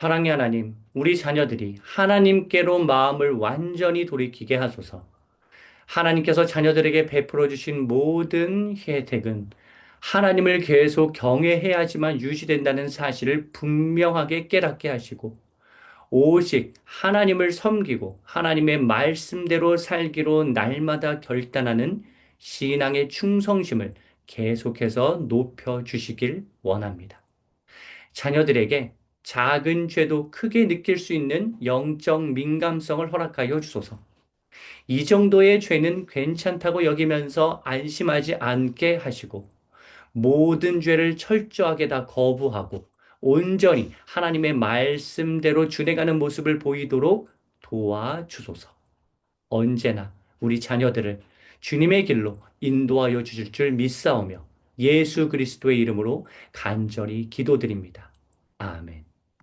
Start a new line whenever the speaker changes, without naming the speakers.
사랑의 하나님, 우리 자녀들이 하나님께로 마음을 완전히 돌이키게 하소서. 하나님께서 자녀들에게 베풀어 주신 모든 혜택은 하나님을 계속 경외해야지만 유지된다는 사실을 분명하게 깨닫게 하시고 오직 하나님을 섬기고 하나님의 말씀대로 살기로 날마다 결단하는 신앙의 충성심을 계속해서 높여 주시길 원합니다. 자녀들에게 작은 죄도 크게 느낄 수 있는 영적 민감성을 허락하여 주소서. 이 정도의 죄는 괜찮다고 여기면서 안심하지 않게 하시고 모든 죄를 철저하게 다 거부하고 온전히 하나님의 말씀대로 준행하는 모습을 보이도록 도와주소서. 언제나 우리 자녀들을 주님의 길로 인도하여 주실 줄 믿사오며 예수 그리스도의 이름으로 간절히 기도드립니다. 아멘.